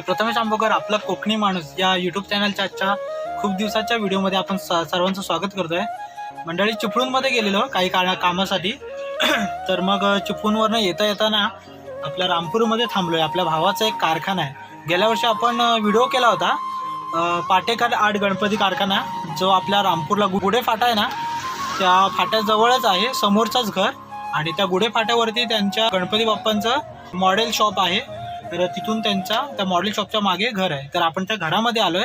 मी प्रथमेश आंबोकर आपला कोकणी माणूस या यूट्यूब चॅनलच्या आजच्या खूप दिवसाच्या व्हिडिओमध्ये आपण सर्वांचं स्वागत करतोय. मंडळी चिपळूणमध्ये गेलेलो काही काळा कामासाठी. तर मग चिपळूणवरनं येता येताना आपल्या रामपूरमध्ये थांबलोय. आपल्या भावाचा एक कारखाना आहे. गेल्या वर्षी आपण व्हिडिओ केला होता. पाटेकर आठ गणपती कारखाना जो आपल्या रामपूरला गुढे फाटा आहे ना त्या फाट्याजवळच आहे समोरचाच घर. आणि त्या गुढे फाट्यावरती त्यांच्या गणपती बाप्पांचं मॉडेल शॉप आहे. तर तिथून त्यांच्या त्या मॉडेल शॉपच्या मागे घर आहे. तर आपण त्या घरामध्ये आलोय.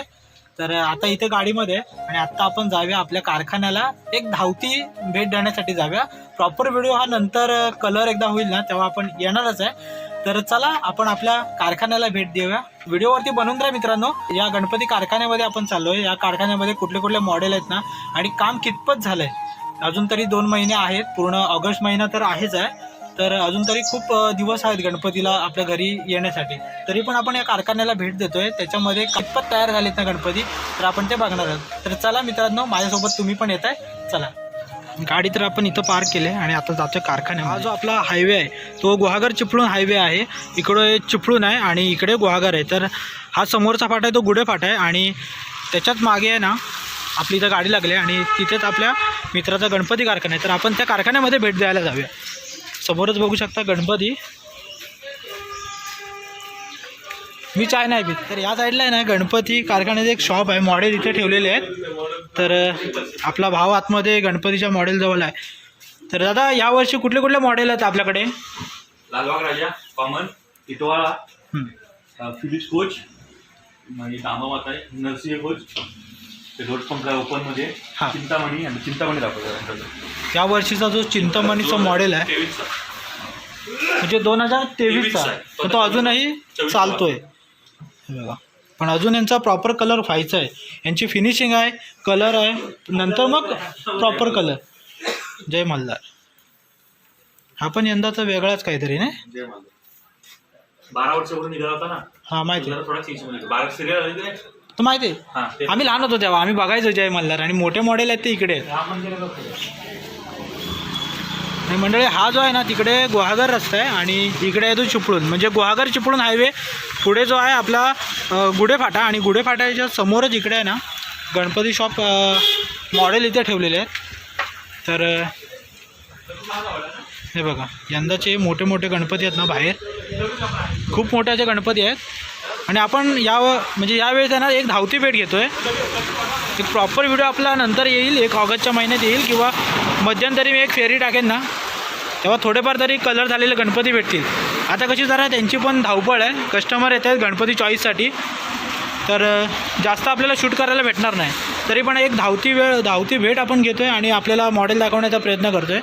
तर आता इथे गाडीमध्ये आणि आत्ता आपण जाऊया आपल्या कारखान्याला एक धावती भेट देण्यासाठी जाऊया. प्रॉपर व्हिडिओ हा नंतर कलर एकदा होईल ना तेव्हा आपण येणारच आहे. तर चला आपण आपल्या कारखान्याला भेट देऊया. व्हिडिओवरती बनवून राहा मित्रांनो. या गणपती कारखान्यामध्ये आपण चाललोय. या कारखान्यामध्ये कुठले कुठले मॉडेल आहेत ना आणि काम कितपत झालंय. अजून तरी दोन महिने आहेत. पूर्ण ऑगस्ट महिना तर आहेच आहे. तर अजून तरी खूप दिवस आहेत गणपतीला आपल्या घरी येण्यासाठी. तरी पण आपण या कारखान्याला भेट देतोय. त्याच्यामध्ये कितपत तयार झालेत ना गणपती तर आपण ते बघणार आहोत. तर चला मित्रांनो माझ्यासोबत तुम्ही पण येत आहे चला. गाडी तर आपण इथं पार्क केले आणि आता जातो कारखान्या हा जो आपला हायवे आहे तो गुहागर चिपळूण हायवे आहे. इकडे चिपळूण आहे आणि इकडे गुहागर आहे. तर हा समोरचा फाटा आहे तो गुढे फाटा आहे आणि त्याच्यात मागे आहे ना आपली इथं गाडी लागली आणि तिथेच आपल्या मित्राचा गणपती कारखाना आहे. तर आपण त्या कारखान्यामध्ये भेट द्यायला जाऊया. समोरच बघू शकता गणपती. मी चाय नाही पित. तर या साईडला आहे ना गणपती कारखान्याचे एक शॉप आहे. मॉडेल इथे ठेवलेले आहेत. तर आपला भाव आतमध्ये गणपतीच्या मॉडेल जवळ आहे. तर दादा यावर्षी कुठले कुठले मॉडेल आहेत आपल्याकडे? Lalbaug Raja common इटवाळा Philips coach म्हणजे दामामाता आहे नरसिंह कोच ते रोड पंप ओपनमध्ये. हा. चिंतामणी आणि चिंतामणी दाखवतो या वर्षीचा जो चिंतामणीचा मॉडेल आहे म्हणजे दोन हजार तेवीसचा आहे. तो अजूनही. चालतोय. हे बघा. पण अजून यांचा प्रॉपर कलर व्हायचा आहे. यांची फिनिशिंग आहे कलर आहे. नंतर मग प्रॉपर कलर जय मल्हार. हा पण यंदाचा वेगळाच काहीतरी नाही? जय बारा वर्षापूर्वी निघाला होता ना. हा माहिती. आहे. थोडा चेंज बारा सिरियल आली की नाही तो माहिती आहे? हा ते आम्ही लहान होतो तेव्हा आम्ही बघायचो जय मल्हार आणि मोठे मॉडेल आहेत ते इकडे. आहेत राम मंदिराचा पुढे. आणि मंडळी हा जो आहे ना तिकडे गुहागर रस्ता आहे आणि इकडे आहे तो चिपळूण. म्हणजे गुहागर चिपळूण हायवे पुढे जो आहे आपला अ, गुढे फाटा आणि गुढे फाट्याच्या समोरच इकडे आहे ना गणपती शॉप मॉडेल इथे ठेवलेले आहेत. तर अ, हे बघा यंदाचे मोठे मोठे गणपती आहेत ना बाहेर. खूप मोठे असे गणपती आहेत. आणि आपण या म्हणजे यावेळेस त्यांना एक धावती भेट घेतो आहे एक प्रॉपर व्हिडिओ आपला नंतर येईल एक ऑगस्टच्या महिन्यात येईल किंवा मध्यंतरी मी एक फेरी टाकेन ना तेव्हा थोडेफार तरी कलर झालेले गणपती भेटतील. आता कशी जरा त्यांची पण धावपळ आहे. कस्टमर येत आहेत गणपती चॉईससाठी तर जास्त आपल्याला शूट करायला भेटणार नाही. तरी पण एक धावती वेळ धावती भेट आपण घेतो आहे आणि आपल्याला मॉडेल दाखवण्याचा प्रयत्न करतो आहे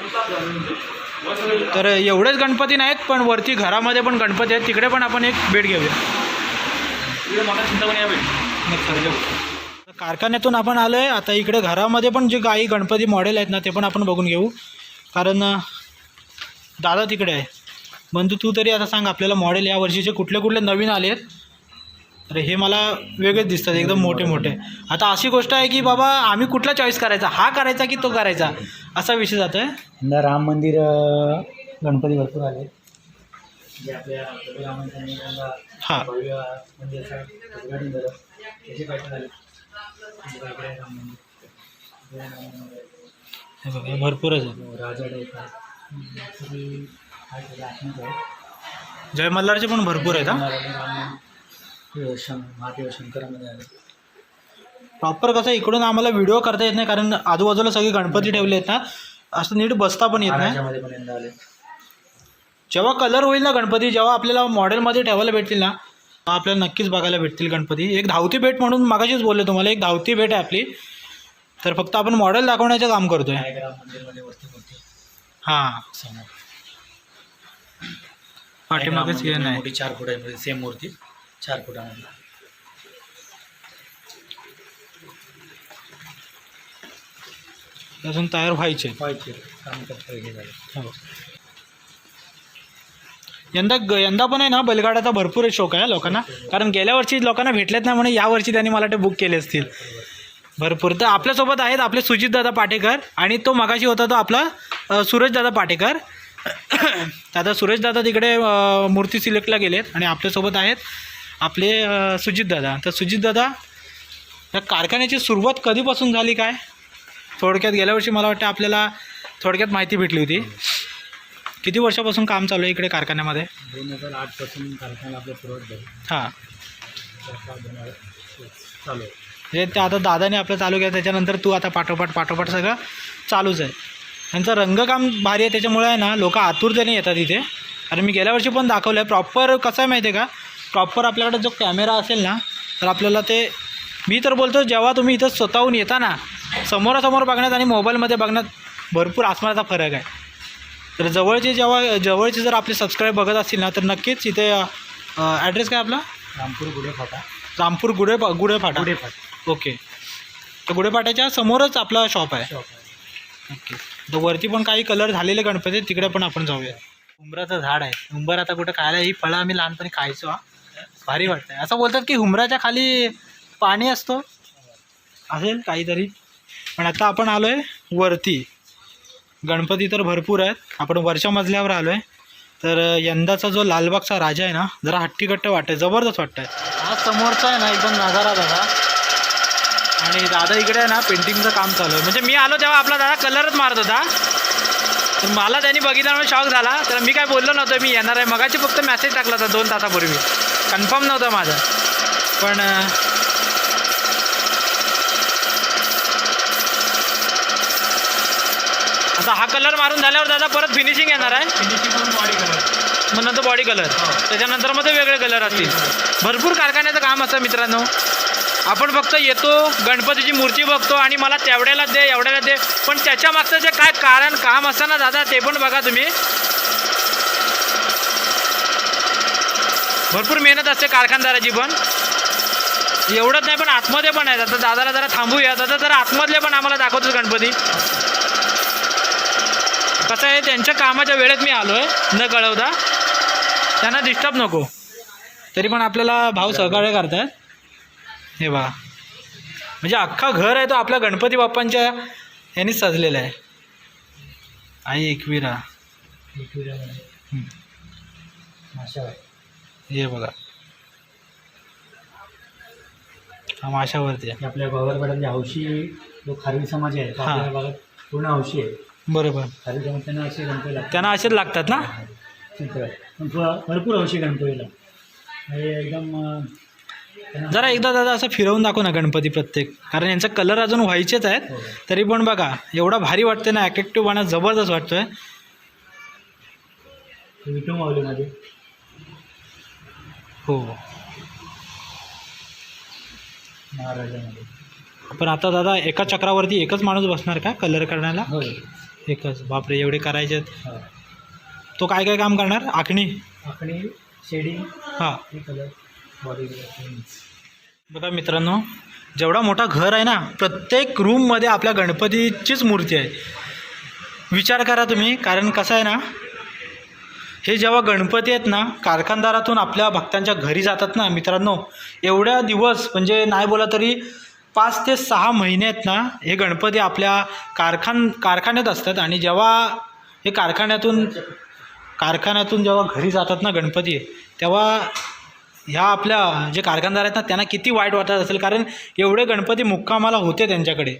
तर एवढेच गणपती नाहीत पण वरती घरामध्ये पण गणपती आहेत. तिकडे पण आपण एक भेट घेऊया. इकडे मोठा चिंतामणी आहे भेट. कारखान्यातून आपण आलो आहे आता इकडे घरामध्ये पण जे काही गणपती मॉडेल आहेत ना ते पण आपण बघून घेऊ. कारण दादा तिकडे आहे. बंधू तू तरी आता सांग आपल्याला मॉडेल या वर्षीचे कुठले कुठले नवीन आले आहेत? तर हे मला वेगळेच दिसतात एकदम मोठे मोठे. आता अशी गोष्ट आहे की बाबा आम्ही कुठला चॉईस करायचा? हा करायचा की तो करायचा? असा विषय जातो आहे राम मंदिर गणपती भरपूर आले जे आपल्या रामांनी यंदा हां. उद्घाटन झालं. त्याचे हे बघा हे भरपूरच आहे. आहे. जय मल्हारचे पण भरपूर आहेत हां? महादेव शंकरामध्ये आले. प्रॉपर कसं इकडून आम्हाला व्हिडिओ करता येत नाही कारण आजूबाजूला सगळे गणपती ठेवले आहेत ना. असं नीट बसता पण येत नाही महाराजामध्ये पण यंदा आले जेव्हा कलर होईल ना गणपती जेव्हा आपल्याला मॉडेलमध्ये ठेवायला भेटतील ना आपल्याला नक्कीच बघायला भेटतील गणपती. एक धावती भेट म्हणून मागाशीच बोलले तुम्हाला एक धावती भेट आहे आपली. तर फक्त आपण मॉडेल दाखवण्याचं काम करतोय. हां. समोर. पाठीमागेच हे नाही. मोठी चार फुटामध्ये सेम मूर्ती. चार फुटामध्ये. अजून तयार व्हायचे. व्हायचे. काम करता झाले. हो. यंदा ग यंदा पण आहे ना बैलगाड्याचा भरपूर शौक आहे लोकांना. कारण गेल्या वर्षी लोकांना भेटलेत नाही म्हणून यावर्षी त्यांनी मला ते बुक केले असतील. भरपूर. तर आपल्यासोबत आहेत आपले सुजितदादा पाटेकर आणि तो मगाशी होता तो आपला अ, सूरजदादा पाटेकर. आता सुरेशदादा तिकडे मूर्ती सिलेक्टला गेलेत आणि आपल्यासोबत आहेत आपले अ, सुजितदादा. तर सुजितदादा या कारखान्याची सुरुवात कधीपासून झाली काय? थोडक्यात गेल्या वर्षी मला वाटतं आपल्याला थोडक्यात माहिती भेटली होती. किती वर्षापासून काम चालू आहे इकडे कारखान्यामध्ये? दोन हजार आठपासून कारखाना सुरुवात झाली हां. त्याचा दोन हजार चालू आहे. म्हणजे ते आता दादाने आपलं चालू केलं त्याच्यानंतर तू आता पाठोपाठ पाठोपाठ सगळं चालूच आहे. त्यांचं रंगकाम भारी आहे त्याच्यामुळे आहे ना लोक आतुरतेने येतात इथे. आणि मी गेल्या वर्षी पण दाखवलं आहे प्रॉपर कसं आहे माहिती आहे का? प्रॉपर आपल्याकडे जो कॅमेरा असेल ना तर आपल्याला ते मी तर बोलतो जेव्हा तुम्ही इथं स्वतःहून येता ना समोरासमोर बघण्यात आणि मोबाईलमध्ये बघण्यात भरपूर आसमानाचा फरक आहे. तर जवळचे जेव्हा जवळचे जर आपले सबस्क्राईब बघत असतील ना तर नक्कीच इथे ॲड्रेस काय आपला? रामपूर गुढे फाटा रामपूर गुढे गुढे फाटा गुढे फाटा ओके. तर गुढेपाट्याच्या समोरच आपला शॉप आहे. ओके. तर वरती पण काही कलर झालेले गणपती तिकडे पण आपण जाऊया. हुंबराचं झाड आहे. हुंबर आता कुठं खायला ही फळं आम्ही लहानपणी खायचो हा. भारी वाटतंय. असं बोलतात की हुंबराच्या खाली पाणी असतो. असेल काहीतरी. पण आता आपण आलो आहे वरती. गणपती तर भरपूर आहेत. आपण वरच्या मजल्यावर आलो आहे तर यंदाचा जो लालबागचा राजा आहे ना जरा हट्टीकट्ट वाटतंय जबरदस्त वाटतंय. हा समोरचा आहे ना एकदम नजारा दादा आणि दादा इकडे आहे ना पेंटिंगचं काम चालू आहे. म्हणजे मी आलो तेव्हा आपला दादा कलरच मारत होता. तर मला त्यांनी बघितल्यामुळे शॉक झाला. तर मी काय बोललो नव्हतं मी येणार आहे. मगाची फक्त मेसेज टाकला होता दोन तासापूर्वी. कन्फर्म नव्हतं माझं. पण आता हा कलर मारून झाल्यावर दादा परत फिनिशिंग येणार आहे. फिनिशिंग बॉडी कलर मग नंतर बॉडी कलर त्याच्यानंतर मग ते वेगळे कलर असतील. भरपूर कारखान्याचं काम असतं मित्रांनो. आपण फक्त येतो गणपतीची मूर्ती बघतो आणि मला तेवढ्याला दे एवढ्याला दे. पण त्याच्या मागचं जे काय कारण काम असतं ना दादा ते पण बघा तुम्ही. भरपूर मेहनत असते कारखानदाराची पण. एवढंच नाही पण आतमध्ये पण आहे. आता दादाला जरा थांबूया. दादा जरा आतमधले पण आम्हाला दाखवतोच गणपती. कसं आहे त्यांच्या कामाच्या वेळेत मी आलो आहे न कळवता. त्यांना डिस्टर्ब नको. तरी पण आपल्याला भाव सहकार्य करतात हे बघा. म्हणजे अख्खा घर आहे तो आपल्या गणपती बाप्पांच्या यांनी सजलेला आहे. आई एकविरा. हं, हे बघा. हा माशावरती आपल्या गोवरपाड्यातले हौशी जो खारवी समाज आहे हां. पूर्ण हौशी आहे. बरोबर. त्यांना असे गणपती लागतात. त्यांना असेच लागतात ना? चित्र. पण भ- भरपूर हौशी गणपतीला. हे एकदम अं, त्यांना- जरा एकदा दादा असं फिरवून दाखव ना गणपती प्रत्येक. कारण यांचा कलर अजून व्हायचेच आहेत. हो. तरी पण बघा एवढा भारी वाटते ना ॲट्रॅक्टिव्ह बनत जबरदस्त वाटतोय. माऊलीमध्ये हो. महाराजामध्ये. पण आता दादा एका चक्रावरती एकच माणूस बसणार का? कलर करण्याला? होय. एकच. बापरे एवढे करायचे आहेत. हा. तो काय काय काम करणार? आखणी? आखणी शेडिंग हां. हे कलर बॉडी कलर बघा मित्रांनो जेवढा मोठा घर आहे ना प्रत्येक रूममध्ये आपल्या गणपतीचीच मूर्ती आहे. विचार करा तुम्ही कारण कसं आहे ना हे जेव्हा गणपती आहेत ना कारखानदारातून आपल्या भक्तांच्या घरी जातात ना मित्रांनो एवढ्या दिवस म्हणजे नाही बोला तरी पाच ते सहा महिने आहेत ना हे गणपती आपल्या कारखान कारखान्यात असतात आणि जेव्हा हे कारखान्यातून कारखान्यातून जेव्हा घरी जातात ना गणपती तेव्हा ह्या आपल्या जे कारखानदार आहेत ना त्यांना किती वाईट वाटत असेल. कारण एवढे गणपती मुक्कामाला होते त्यांच्याकडे.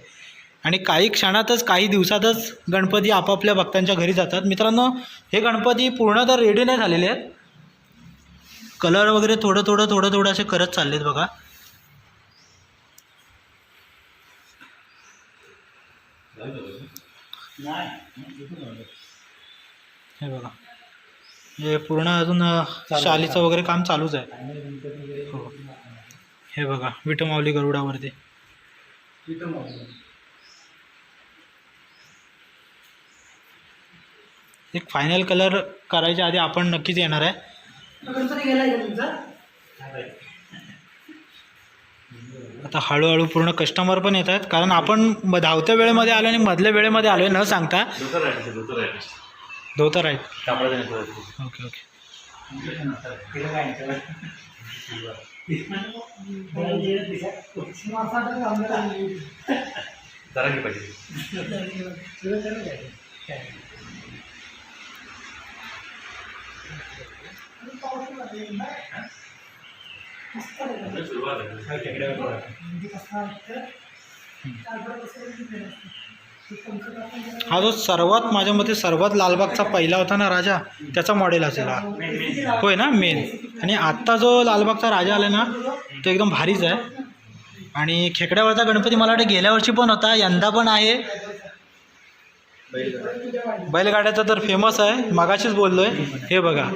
आणि काही क्षणातच काही दिवसातच गणपती आपापल्या भक्तांच्या घरी जातात. मित्रांनो हे गणपती पूर्ण तर रेडी नाही झालेले आहेत. कलर वगैरे थोडं थोडं थोडं थोडं असे करत चाललेत बघा. हे बघा. हे पूर्ण अजून शालीचं वगैरे काम चालूच आहे. हो. हे बघा विठमावली गरुडावरती. एक फायनल कलर करायच्या आधी आपण नक्कीच येणार आहे. आता हळूहळू पूर्ण कस्टमर पण येत आहेत कारण आपण म- धावत्या वेळेमध्ये आलो आणि मधल्या वेळेमध्ये आलो आहे न सांगता धोतर आहे धोतर आहे धोतर आहेत. ओके ओके जरा घे पाहिजे सुरुवात आहे हा जो सर्वात माझ्या मते सर्वात लालबागचा पहिला होता ना राजा त्याचा मॉडेल असेल हा. होय ना? मेन आणि आत्ता जो लालबागचा राजा आला ना तो एकदम भारीच आहे. आणि खेकड्यावरचा गणपती मला वाटतं गेल्या वर्षी पण होता यंदा पण आहे. बैलगाड्याचा तर फेमस आहे. मगाशीच बोललोय. हे बघा.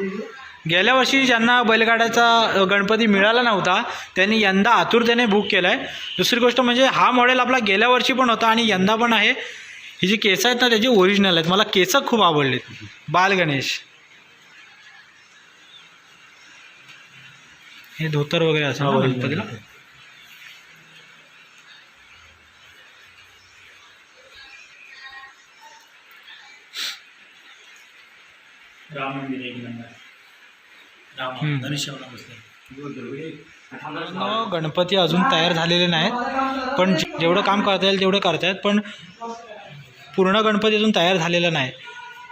गेल्या वर्षी ज्यांना बैलगाड्याचा गणपती मिळाला नव्हता त्यांनी यंदा आतुरतेने बुक केला आहे दुसरी गोष्ट म्हणजे हा मॉडेल आपला गेल्या वर्षी पण होता आणि यंदा पण आहे. ही जी केसं आहेत ना त्याची ओरिजिनल आहेत. मला केसं खूप आवडलीत. बाल गणेश. हे धोतर वगैरे असं गणपतीला राम मंदिर एक नंबर राम हम्म. धनुष्यवना बसले न, गणपती अजून तयार झालेले नाहीत पण जे- जेवढं काम करता येईल तेवढं करतायत पण पूर्ण गणपती अजून तयार झालेला नाही.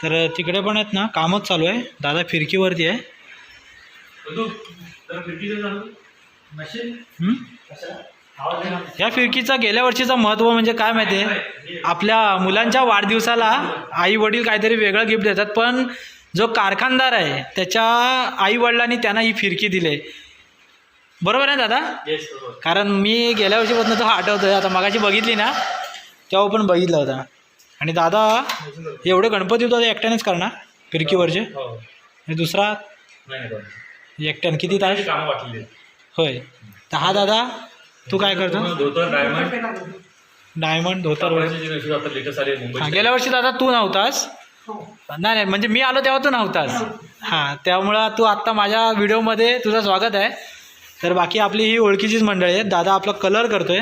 तर तिकडे पण आहेत ना कामच चालू आहे. दादा फिरकीवरती आहे. हं? या फिरकीचा गेल्या वर्षीचा महत्त्व म्हणजे काय माहिती आहे? आपल्या मुलांच्या वाढदिवसाला आई वडील काहीतरी वेगळं गिफ्ट देतात पण जो कारखानदार आहे त्याच्या आई वडिलांनी त्यांना ही फिरकी दिली बरोबर आहे दादा. कारण मी गेल्या वर्षीपासून तो आठवतोय आता मगाशी बघितली ना तेव्हा पण बघितला होता. आणि दादा एवढे गणपती होता एकट्यानेच करणार? फिरकीवरचे? हो. आणि दुसरा. एकट्याने. किती तास. होय. तर हा दादा तू काय करतो? डायमंड डायमंड धोतर आहे. गेल्या वर्षी दादा तू नव्हतास. नाही नाही म्हणजे मी आलो तेव्हा तू नव्हतास हां त्यामुळं तू आत्ता माझ्या व्हिडिओमध्ये तुझं स्वागत आहे. तर बाकी आपली ही ओळखीचीच मंडळी आहे दादा आपला कलर करतोय.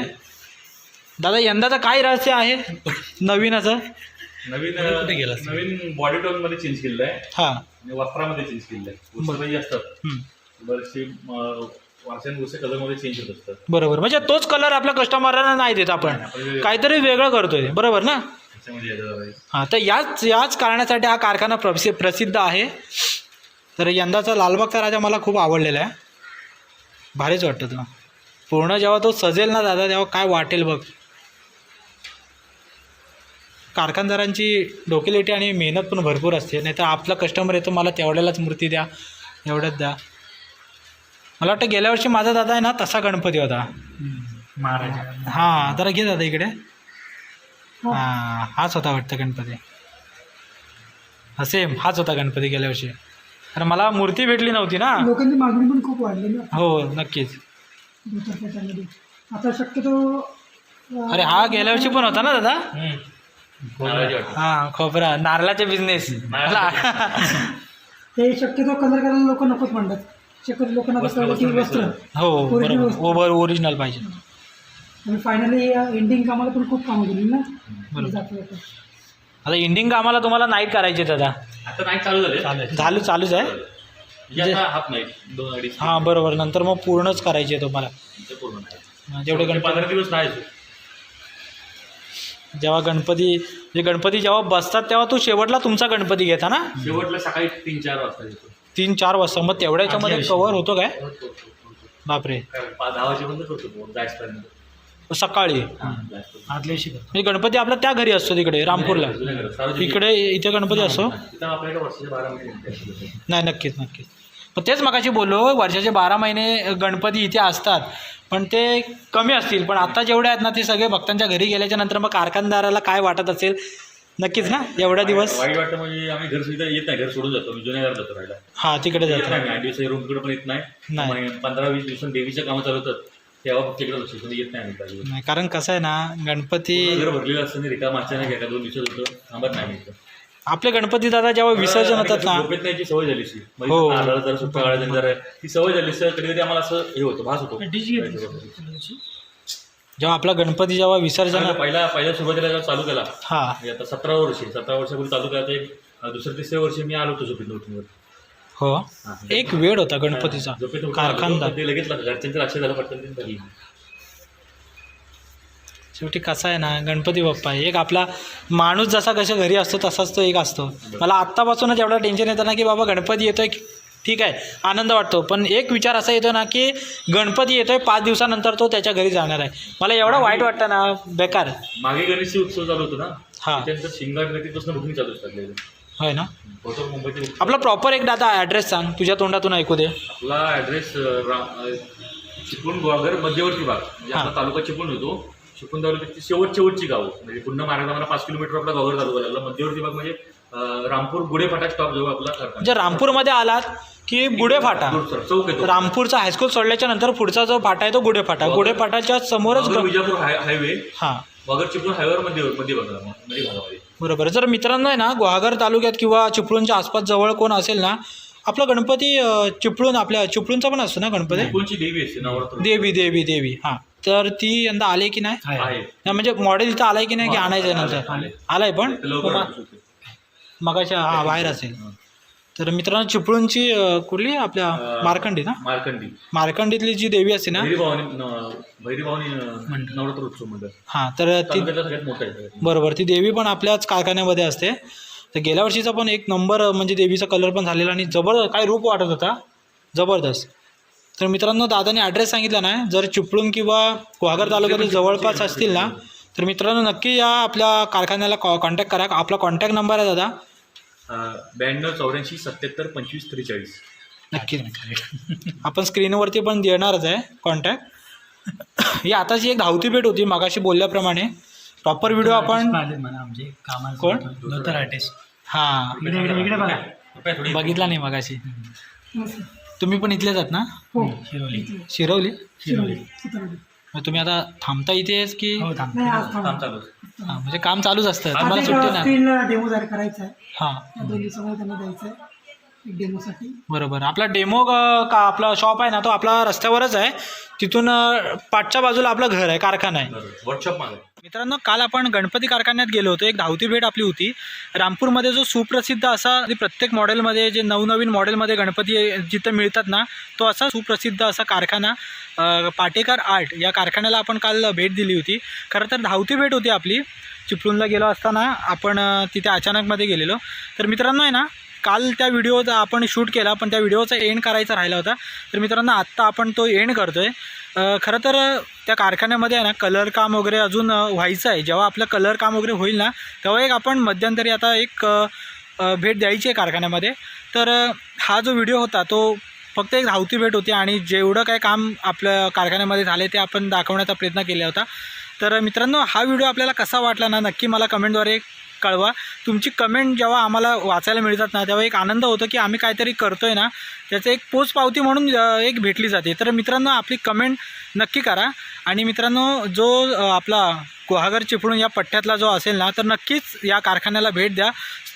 दादा यंदाचं काय रहस्य आहे? नवीन असं नवीन कुठे गेलास? नवीन बॉडी टोनमध्ये चेंज केलेलं आहे हां वस्त्रामध्ये चेंज केलेलं आहे असतात. हं. बरेचसे कलरमध्ये चेंज होत असतात. बरोबर. म्हणजे तोच कलर आपल्या कस्टमरांना नाही देत आपण. काहीतरी वेगळं करतोय. बरोबर ना? हे. तर याच याच कारणासाठी हा कारखाना प्रसि प्रसिद्ध आहे. तर यंदाचा लालबागचा राजा मला खूप आवडलेला आहे. भारीच वाटतं तो. पूर्ण जेव्हा तो सजेल ना दादा तेव्हा काय वाटेल बघ. कारखानदारांची डोकेलेटी आणि मेहनत पण भरपूर असते. नाही तर आपला कस्टमर येतो मला तेवढ्यालाच मूर्ती द्या एवढ्याच द्या. मला वाटतं गेल्या वर्षी माझा दादा आहे ना तसा गणपती होता. महाराजा. हां जरा घे दादा इकडे. हां. हाच होता वाटतं गणपती. हा सेम हाच होता गणपती गेल्या वर्षी. अरे मला मूर्ती भेटली नव्हती ना. लोकांची मागणी पण खूप वाढली ना. हो नक्कीच. आता शक्यतो अं, अरे हा गेल्या वर्षी पण होता ना दादा. हां खोबरा नारळाचे बिझनेस हे शक्यतो कलर करायला लोक नकोच म्हणतात. शक्यतो लोकांना आता वस्त्र- कळलं की वस्त्र वस्त्र. हो बरोबर. ओरिजिनल पाहिजे. आणि फायनली एंडिंग कामाला पण खूप कामं केली ना? बरोबर. जाता जाता. आता इंडिंग कामाला तुम्हाला नाईट करायचे दादा. आता नाही चालू झाले झालं चालूच आहे? म्हणजे आता हाफ नाही दोन अडीच हां बरोबर. नंतर मग पूर्णच करायचे तुम्हाला. ते पूर्ण नाही. जेवढे गणपती पंधरा दिवस नाही जेव्हा गणपती जे गणपती जेव्हा बसतात तेव्हा तू शेवटला तुमचा गणपती घेता ना? शेवटला सकाळी तीन चार वाजता येतो. तीन चार वाजता. मग तेवढ्या याच्यामध्ये आदल्या कवर होतो काय? बापरे. काय पाच दहा वाजेपर्यंत करतो जायपर्यंत सकाळी. आदल्या दिवशी. म्हणजे गणपती आपला त्या घरी असतो तिकडे रामपूरला. इकडे इथे गणपती असतो. महिने नाही नक्कीच नक्कीच. पण तेच मगाशी बोललो वर्षाचे बारा महिने गणपती इथे असतात. पण ते कमी असतील. पण आता जेवढे आहेत ना ते सगळे भक्तांच्या घरी गेल्याच्यानंतर मग कारखानदाराला काय वाटत असेल? नक्कीच ना एवढ्या दिवस? वाईट वाटतं म्हणजे आम्ही घर सुद्धा येत नाही घर सोडून जातो. मी जुन्या घरात जातो राहायला. हां तिकडे जातो. नाही आठ दिवस रूमकडे पण येत नाही. पंधरा वीस दिवसांनी देवीच्या कामं चालू होतात. तेव्हा फक्त इकडे लक्ष येत नाही आम्ही काही दिवस. नाही कारण कसं आहे ना गणपती पूर्ण घर भरलेलं असतं रिका मागच्या नाही एका दोन दिवसात होतं थांबत नाही इथं. आपले गणपती दादा जेव्हा विसर्जन होतात कसं ना झोपेत नाही सवय झाली ती हो. आलं जरा सुट्ट्या काढायचं जरा ती सवय झाली सर कधी कधी आम्हाला असं हे होतं भास होतो. जेव्हा आपला गणपती जेव्हा विसर्जन पहिला पहिला पहिल्या सुरुवातीला जेव्हा चालू केला हां म्हणजे आता सतरा वर्षी सतरा वर्षापूर्वी चालू केला ते दुसऱ्या तिसऱ्या वर्षी मी आलो होतो झोपेत नव्हतं हो. एक वेळ होता गणपतीचा कारखानदार. ते लगेच लक्ष- घरच्यांचं लक्ष झालं पटकन ते धरली. शेवटी कसा आहे ना गणपती बाप्पा एक आपला माणूस जसा कशा घरी असतो तसाच तो एक असतो. मला आत्तापासूनच एवढं टेन्शन येतं ना की बाबा गणपती येतोय ठीक आहे आनंद वाटतो. पण एक विचार असा येतो ना की गणपती येतोय पाच दिवसानंतर तो त्याच्या घरी जाणार आहे. मला एवढं वाईट वाटतं ना बेकार. मागे गणेश उत्सव चालू होतो ना हा. त्याच्यानंतर शिंगार गणपतीपासून बुकिंग चालू असतात होय ना? आपला प्रॉपर एक दादा ॲड्रेस सांग. तुझ्या तोंडातून ऐकू दे. आपला ॲड्रेस चिपळूण गुहागर मध्यवर्ती भाग. म्हणजे आपला तालुका चिपळूण होतो. चिपळूण तालुक्याची शेवट शेवटची गाव. म्हणजे पुन्हा महाराज मला पाच किलोमीटर आपला गावावर तालुका लागला मध्यवर्ती भाग म्हणजे रामपूर गुढे फाटा स्टॉप जवळ आपला. म्हणजे रामपूरमध्ये आलात की गुढे फाटा दूर सर, चौक येतो. रामपूरचा हायस्कूल सोडल्याच्या नंतर पुढचा जो फाटा आहे तो गुढे फाटा गुढे फाटाच्या समोरच विजापूर हाय हायवे हां. वाघर चिपळूण हायवेवर मध्ये मध्ये भागामध्ये. बरोबर. जर मित्रांनो आहे ना गुहागर तालुक्यात किंवा चिपळूणच्या आसपास जवळ कोण असेल ना आपला गणपती अं, चिपळूण आपल्या चिपळूणचा पण असतो ना गणपती? कोणची देवी असते? नवरात्र. देवी देवी देवी. हां. तर ती यंदा आले की नाही? आहे. नाही, म्हणजे मॉडेल इथं आलाय की नाही की आणायचं आहे नंतर? आलंय. आलाय पण? ते लवकर आणू शकतो. मगाच्या हा बाहेर असेल. तर मित्रांनो चिपळूणची अं, कुठली आपल्या? अं, मार्कंडी ना? मार्कंडी. मार्कंडीतली जी देवी असते ना? नवरात्र उत्सव मंडळ हां तर ती तालुक्यातला सगळ्यात मोठा आहे. बरोबर ती देवी पण आपल्याच कारखान्यामध्ये असते. तर गेल्या वर्षीचा पण एक नंबर म्हणजे देवीचा कलर पण झालेला आणि जबर काय रूप वाटत होता? जबरदस्त. तर मित्रांनो दादाने ॲड्रेस सांगितला ना जर चिपळूण किंवा गुहागर तालुक्यातील जवळपास असतील ना तर मित्रांनो नक्की या आपल्या कारखान्याला कॉ कॉन्टॅक्ट करा. आपला कॉन्टॅक्ट नंबर आहे दादा. ब्याण्णव चौऱ्याऐंशी सत्याहत्तर पंचवीस त्रेचाळीस. नक्की आपण स्क्रीनवरती पण देणारच आहे कॉन्टॅक्ट ही आताची एक धावती भेट होती मागाशी बोलल्याप्रमाणे प्रॉपर व्हिडिओ आपण आले म्हणा आमचे कामाला कोण? धोतर आर्टिस्ट हां. इकडे इकडे इकडे बघा. रुपया थोडी बघितला नाही मगाशी. तुम्ही पण इथलेच आहात ना? हो. शिरोली. शिरवली शिरोली. मग तुम्ही आता थांबता इथेच की? हो थांब नाही आज काम थांबा. चालू आहे. हां म्हणजे काम चालूच असतं. तुम्हाला सुट्टी नाही. डेमो तयार करायचा आहे हां. या दोन दिवसामध्ये त्यांना द्यायचा आहे एक डेमोसाठी बरोबर. आपला डेमो का आपला शॉप आहे ना तो आपला रस्त्यावरच आहे. तिथून अं, पाठच्या बाजूला आपलं घर आहे कारखाना आहे. बरोबर. वर्कशॉप मागे. मित्रांनो काल आपण गणपती कारखान्यात गेलो होतो. एक धावती भेट आपली होती. रामपूरमध्ये जो सुप्रसिद्ध असा प्रत्येक मॉडेलमध्ये जे नवनवीन मॉडेलमध्ये गणपती जिथं मिळतात ना तो असा सुप्रसिद्ध असा कारखाना पाटेकर आर्ट या कारखान्याला आपण काल भेट दिली होती. खरं तर धावती भेट होती आपली. चिपळूणला गेलो असताना आपण तिथे अचानकमध्ये गेलेलो. तर मित्रांनो आहे ना काल त्या व्हिडिओचा आपण शूट केला पण त्या व्हिडिओचा एंड करायचा राहिला होता. तर मित्रांनो आत्ता आपण तो एंड करतो आहे खरं तर त्या कारखान्यामध्ये आहे ना कलर काम वगैरे अजून व्हायचं आहे. जेव्हा आपलं कलर काम वगैरे होईल ना तेव्हा एक आपण मध्यंतरी आता एक भेट द्यायची आहे कारखान्यामध्ये. तर हा जो व्हिडिओ होता तो फक्त एक धावती भेट होती आणि जेवढं काय काम आपल्या कारखान्यामध्ये झाले ते आपण दाखवण्याचा प्रयत्न केला होता. तर मित्रांनो हा व्हिडिओ आपल्याला कसा वाटला ना नक्की मला कमेंटद्वारे कळवा. तुमची कमेंट जेव्हा आम्हाला वाचायला मिळतात ना तेव्हा एक आनंद होतो की आम्ही काहीतरी करतो आहे ना त्याचं एक पोचपावती म्हणून एक भेटली जाते. तर मित्रांनो आपली कमेंट नक्की करा. आणि मित्रांनो जो आपला गुहागर चिपळूण या पट्ट्यातला जो असेल ना तर नक्कीच या कारखान्याला भेट द्या.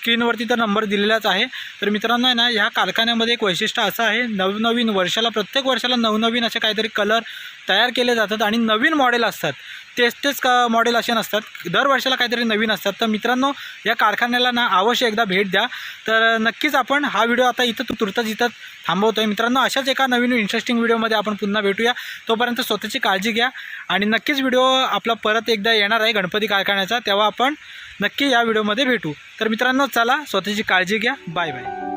स्क्रीनवरती तर नंबर दिलेलाच आहे. तर मित्रांनो आहे ना ह्या कारखान्यामध्ये एक वैशिष्ट्य असं आहे नवनवीन वर्षाला प्रत्येक वर्षाला नवनवीन असे काहीतरी कलर तयार केले जातात आणि नवीन मॉडेल असतात. तेच तेच का मॉडेल असे नसतात. दर वर्षाला काहीतरी नवीन असतात. तर मित्रांनो या कारखान्याला ना अवश्य एकदा भेट द्या. तर नक्कीच आपण हा व्हिडिओ आता इथं तुर्तच इथं थांबवतो आहे मित्रांनो अशाच एका नवीन इंटरेस्टिंग व्हिडिओमध्ये आपण पुन्हा भेटूया. तोपर्यंत स्वतःची काळजी घ्या. आणि नक्कीच व्हिडिओ आपला परत एकदा येणार आहे गणपती कारखान्याचा. तेव्हा आपण नक्की या व्हिडिओमध्ये भेटू. तर मित्रांनो चला स्वतःची काळजी घ्या. Bye bye.